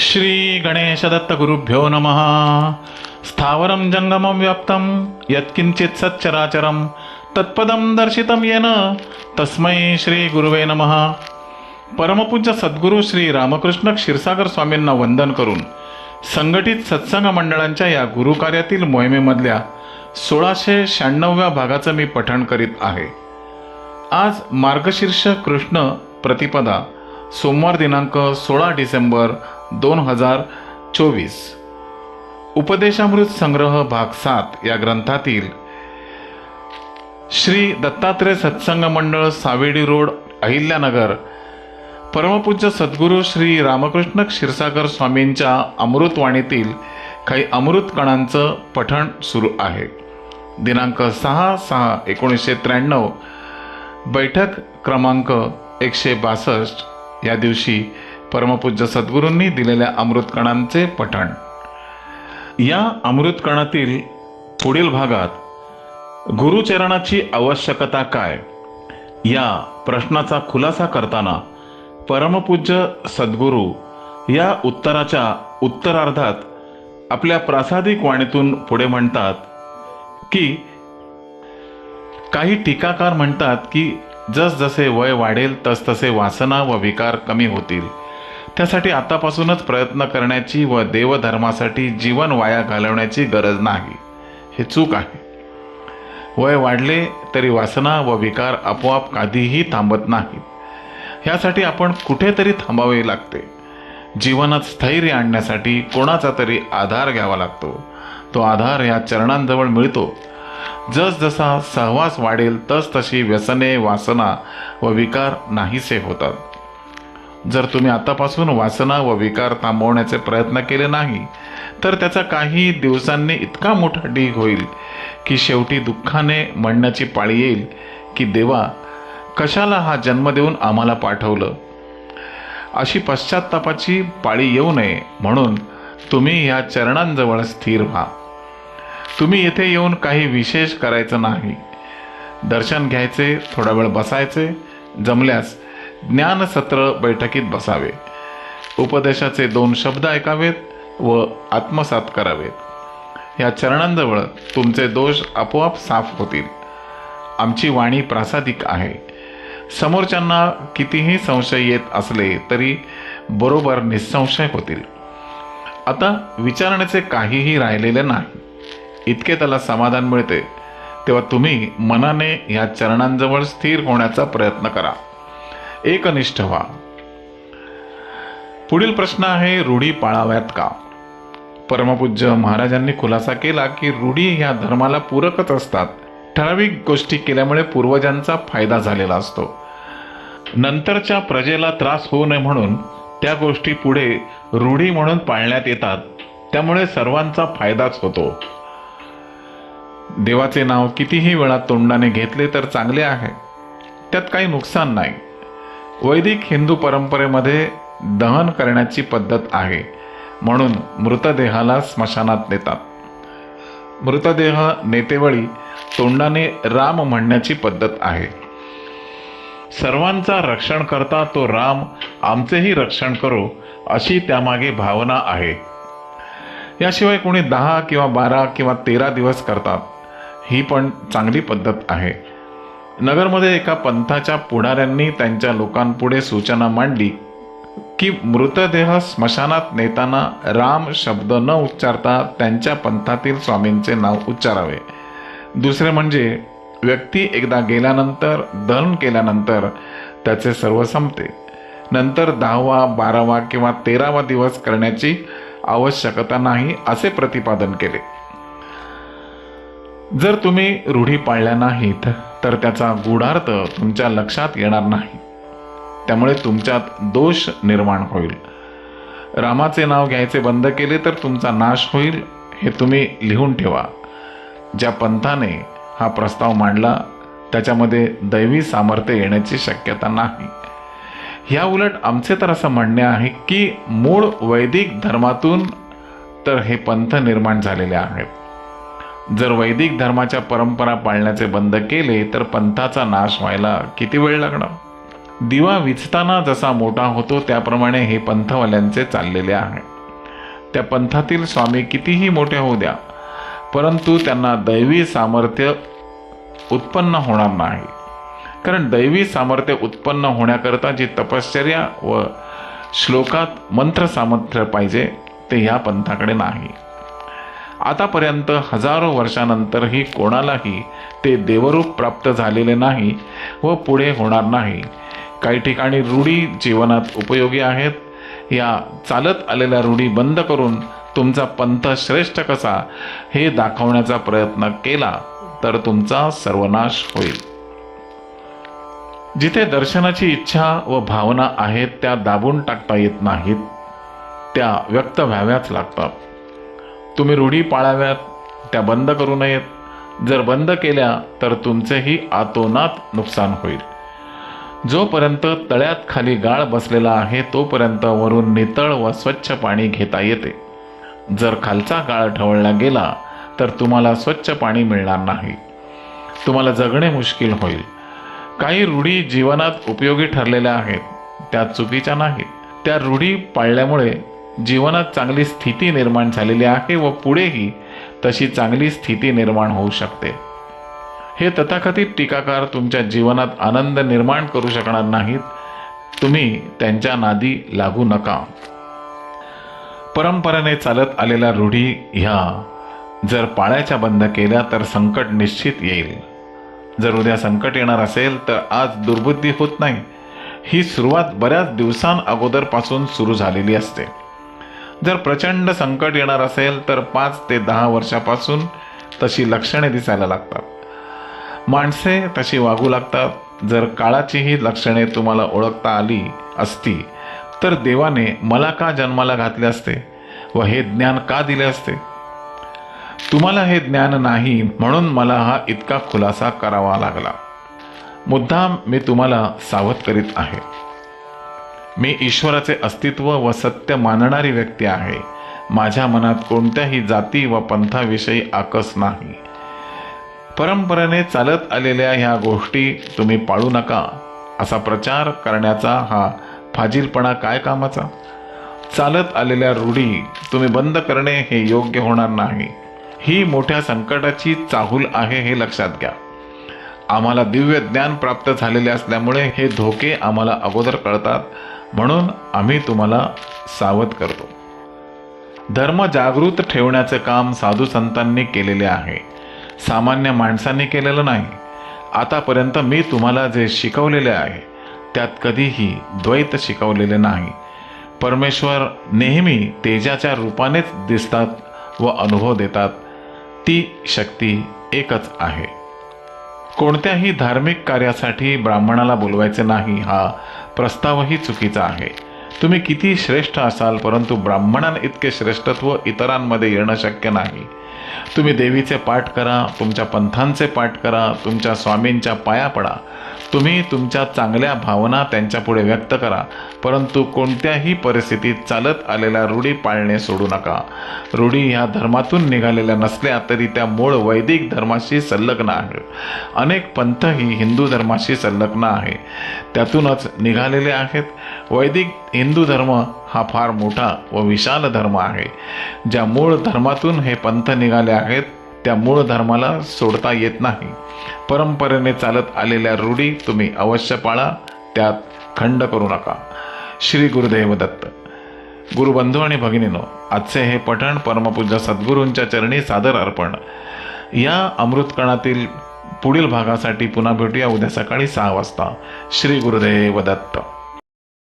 श्री गणेशदत्त गुरुभ्यो नमः। स्थावरं जङ्गमं व्याप्तं यत्किञ्चित् सच्चराचरं तत्पदं दर्शितं येन तस्मै श्री गुरुवे नमः। परमपूज्य सद्गुरू श्री रामकृष्ण क्षीरसागर स्वामींना वंदन करून संघटित सत्संग मंडळांच्या या गुरुकार्यातील मोहिमेमधल्या सोळाशे शहाण्णव्या भागाचं मी पठण करीत आहे. आज मार्गशीर्ष कृष्ण प्रतिपदा सोमवार दिनांक सोळा डिसेंबर दोन हजार चोवीस. उपदेशामृत संग्रह भाग सात या ग्रंथातील श्री दत्तात्रय सत्संग मंडळ सावेडी रोड अहिल्यानगर परमपूज्य सद्गुरू श्री रामकृष्ण क्षीरसागर स्वामींच्या अमृतवाणीतील काही अमृत कणांचं पठण सुरू आहे. दिनांक सहा सहा एकोणीसशे त्र्याण्णव बैठक क्रमांक एकशे बासष्ट. या दिवशी परमपूज्य सद्गुरूंनी दिलेल्या अमृतकणांचे पठण. या अमृतकणातील पुढील भागात गुरुचरणाची आवश्यकता काय? या प्रश्नाचा खुलासा करताना परमपूज्य सद्गुरू या उत्तराच्या उत्तरार्धात आपल्या प्रासादिक वाणीतून पुढे म्हणतात की काही टीकाकार म्हणतात की जसजसे वय वाढेल तसतसे वासना व विकार कमी होतील. त्यासाठी आतापासूनच प्रयत्न करण्याची व देवधर्मासाठी जीवन वाया घालवण्याची गरज नाही. हे चूक आहे. वय वाढले तरी वासना व विकार आपोआप कधीही थांबत नाहीत. ह्यासाठी आपण कुठेतरी थांबावे लागते. जीवनात स्थैर्य आणण्यासाठी कोणाचा तरी आधार घ्यावा लागतो. तो आधार या चरणांजवळ मिळतो. जसजसा सहवास वाढेल तस तशी व्यसने वासना व विकार नाहीसे होतात. जर तुम्ही आतापासून वासना व विकार थांबवण्याचे प्रयत्न केले नाही तर त्याचा काही दिवसांनी इतका मोठा ढीग होईल की शेवटी दुःखाने म्हणण्याची पाळी येईल की देवा कशाला हा जन्म देऊन आम्हाला पाठवलं? अशी पश्चात्तापाची पाळी येऊ नये म्हणून तुम्ही या चरणांजवळ स्थिर व्हा. तुम्ही येथे येऊन काही विशेष करायचं नाही. दर्शन घ्यायचे थोडा वेळ बसायचे जमल्यास ज्ञानसत्र बैठकीत बसावे. उपदेशाचे दोन शब्द ऐकावेत व आत्मसात करावेत. या चरणांजवळ तुमचे दोष आपोआप साफ होतील. आमची वाणी प्रासादिक आहे. समोरच्यांना कितीही संशय येत असले तरी बरोबर निसंशय होतील. आता विचारण्याचे काहीही राहिलेले नाही. इतके त्याला समाधान मिळते तेव्हा तुम्ही मनाने ह्या चरणांजवळ स्थिर होण्याचा प्रयत्न करा. एकनिष्ठ व्हा. पुढील प्रश्न आहे रूढी पाळाव्यात का? परमपूज्य महाराजांनी खुलासा केला की रूढी ह्या धर्माला पूरकच असतात. ठराविक गोष्टी केल्यामुळे पूर्वजांचा फायदा झालेला असतो. नंतरच्या प्रजेला त्रास होऊ नये म्हणून त्या गोष्टी पुढे रूढी म्हणून पाळण्यात येतात. त्यामुळे सर्वांचा फायदाच होतो. देवाचे नाव कितीही वेळा तोंडाने घेतले तर चांगले आहे. त्यात काही नुकसान नाही. वैदिक हिंदू परंपरेमध्ये दहन करण्याची पद्धत आहे म्हणून मृतदेहाला स्मशानात नेतात. मृतदेह नेतेवेळी तोंडाने राम म्हणण्याची पद्धत आहे. सर्वांचा रक्षण करता तो राम आमचेही रक्षण करो अशी त्यामागे भावना आहे. याशिवाय कोणी दहा किंवा बारा किंवा तेरा दिवस करतात ही पण चांगली पद्धत आहे. नगरमध्ये एका पंथाच्या पुढाऱ्यांनी त्यांच्या लोकांपुढे सूचना मांडली की मृतदेह स्मशानात नेताना राम शब्द न उच्चारता त्यांच्या पंथातील स्वामींचे नाव उच्चारावे. दुसरे म्हणजे व्यक्ती एकदा गेल्यानंतर दहन केल्यानंतर त्याचे सर्व संपते. नंतर दहावा बारावा किंवा तेरावा दिवस करण्याची आवश्यकता नाही असे प्रतिपादन केले. जर तुम्ही रूढी पाळल्या नाहीत तर त्याचा गूढार्थ तुमच्या लक्षात येणार नाही. त्यामुळे तुमच्यात दोष निर्माण होईल. रामाचे नाव घ्यायचे बंद केले तर तुमचा नाश होईल हे तुम्ही लिहून ठेवा. ज्या पंथाने हा प्रस्ताव मांडला त्याच्यामध्ये दैवी सामर्थ्य येण्याची शक्यता नाही. ह्या उलट आमचे तर असं म्हणणे आहे की मूळ वैदिक धर्मातून तर हे पंथ निर्माण झालेले आहेत. जर वैदिक धर्माच्या परंपरा पाळण्याचे बंद केले तर पंथाचा नाश व्हायला किती वेळ लागणार? दिवा विचताना जसा मोठा होतो त्याप्रमाणे हे पंथवाल्यांचे चाललेले आहे. त्या पंथातील स्वामी कितीही मोठे होऊ द्या परंतु त्यांना दैवी सामर्थ्य उत्पन्न होणार नाही. कारण दैवी सामर्थ्य उत्पन्न होण्याकरता जी तपश्चर्या व श्लोकात मंत्र सामर्थ्य पाहिजे ते ह्या पंथाकडे नाही. आतापर्यंत हजारो वर्षानंतरही कोणालाही ते देवरूप प्राप्त झालेले नाही व पुढे होणार नाही. काही ठिकाणी रूढी जीवनात उपयोगी आहेत. या चालत आलेल्या रूढी बंद करून तुमचा पंथ श्रेष्ठ कसा हे दाखवण्याचा प्रयत्न केला तर तुमचा सर्वनाश होईल. जिथे दर्शनाची इच्छा व भावना आहेत त्या दाबून टाकता येत नाहीत. त्या व्यक्त व्हाव्याच लागतात. तुम्ही रूढी पाळाव्यात त्या बंद करू नयेत. जर बंद केल्या तर तुमचेही आतोनात नुकसान होईल. जोपर्यंत तळ्यात खाली गाळ बसलेला आहे तोपर्यंत वरून नितळ व स्वच्छ पाणी घेता येते. जर खालचा गाळ ढवळला गेला तर तुम्हाला स्वच्छ पाणी मिळणार नाही. तुम्हाला जगणे मुश्किल होईल. काही रूढी जीवनात उपयोगी ठरलेल्या आहेत त्या चुकीच्या नाहीत. त्या रूढी पाळल्यामुळे जीवनात चांगली स्थिती निर्माण झालेली आहे व पुढेही तशी चांगली स्थिती निर्माण होऊ शकते. हे तथाकथित टीकाकार तुमच्या जीवनात आनंद निर्माण करू शकणार नाहीत. तुम्ही त्यांच्या नादी लागू नका. परंपरेने चालत आलेल्या रूढी ह्या जर पाळ्याच्या बंद केल्या तर संकट निश्चित येईल. जर उद्या संकट येणार असेल तर आज दुर्बुद्धी होत नाही. ही सुरुवात बऱ्याच दिवसां अगोदरपासून सुरू झालेली असते. जर प्रचंड संकट येणार असेल तर पाच ते दहा वर्षापासून तशी लक्षणे दिसायला लागतात. माणसे तशी वागू लागतात. जर काळाचीही लक्षणे तुम्हाला ओळखता आली असती तर देवाने मला का जन्माला घातले असते व हे ज्ञान का दिले असते? तुम्हाला हे ज्ञान नाही म्हणून मला हा इतका खुलासा करावा लागला. मुद्दाम मी तुम्हाला सावध करीत आहे. मी ईश्वराचे अस्तित्व व सत्य मानणारी व्यक्ती आहे. माझ्या मनात कोणत्याही जाती व पंथाविषयी आकस नाही. परंपरेने चालत आलेल्या ह्या गोष्टी तुम्ही पाळू नका. असा प्रचार करण्याचा हा फाजीलपणा काय कामाचा? चालत आलेल्या रूढी तुम्ही बंद करणे हे योग्य होणार नाही. ही मोठ्या संकटाची चाहूल आहे हे लक्षात घ्या. आम्हाला दिव्य ज्ञान प्राप्त झालेले असल्यामुळे हे धोके आम्हाला अगोदर कळतात. म्हणून आम्ही तुम्हाला सावध करतो. धर्म जागृत ठेवण्याचे काम साधू संतांनी केलेले आहे. सामान्य माणसांनी केलेलं नाही. आतापर्यंत मी तुम्हाला जे शिकवलेले आहे त्यात कधीही द्वैत शिकवलेले नाही. परमेश्वर नेहमी तेजाच्या रूपानेच दिसतात व अनुभव देतात. ती शक्ती एकच आहे. कोणत्याही धार्मिक कार्यासाठी ब्राह्मणाला बोलवायचे नाही हा प्रस्तावही चुकीचा आहे. तुम्ही किती श्रेष्ठ असाल परंतु ब्राह्मणां इतके श्रेष्ठत्व इतरांमध्ये येणं शक्य नाही. तुम्ही देवीचे पाठ करा तुमच्या पंथांचे पाठ करा तुमच्या स्वामींच्या पाया पडा. तुम्ही तुमच्या चांगल्या भावना त्यांच्यापुढे व्यक्त करा परंतु कोणत्याही परिस्थितीत चालत आलेल्या रूढी पाळणे सोडू नका. रूढी ह्या धर्मातून निघालेल्या नसल्या तरी त्या मूळ वैदिक धर्माशी संलग्न आहे अनेक पंथ ही हिंदू धर्माशी संलग्न आहे त्यातूनच निघालेले आहेत. वैदिक हिंदू धर्म हा फार मोठा व विशाल धर्म आहे. ज्या मूळ धर्मातून हे पंथ निघाले आहेत त्या मूळ धर्माला सोडता येत नाही. परंपरेने चालत आलेल्या रूढी तुम्ही अवश्य पाळा त्यात खंड करू नका. श्री गुरुदेव दत्त. गुरुबंधू आणि भगिनीनो आजचे हे पठण परमपूज्य सद्गुरूंच्या चरणी सादर अर्पण. या अमृतकणातील पुढील भागासाठी पुन्हा भेटूया उद्या सकाळी सहा वाजता. श्री गुरुदेव दत्त.